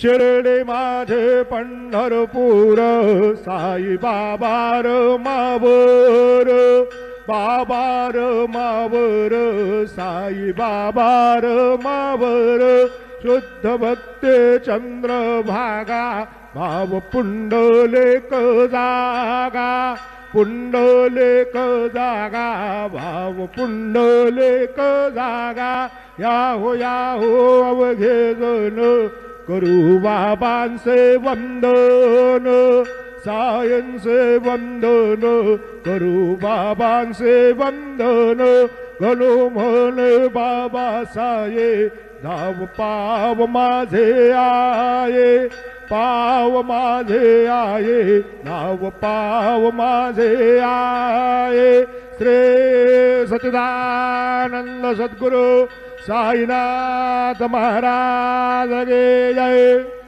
शिर्डी माझे पंढरपूर साई बाबार मावर बाबार मावर साई बाबार मावर. शुद्ध भक्ते चंद्र भागा भाव पुंडलेक जागा. पुंडलेक जागा भाव पुंडलेक जागा. याहो याहो अवघे जण करू बाबांचे वंदन सायंचे वंदन करू बाबांचे वंदन. गणू म्हणे बाबा साये धाव पाव माझे आये पाव माझे आये नाव पाव माझे आये श्रे सच्चिदानंद सद्गुरु साईनाथ महाराज जय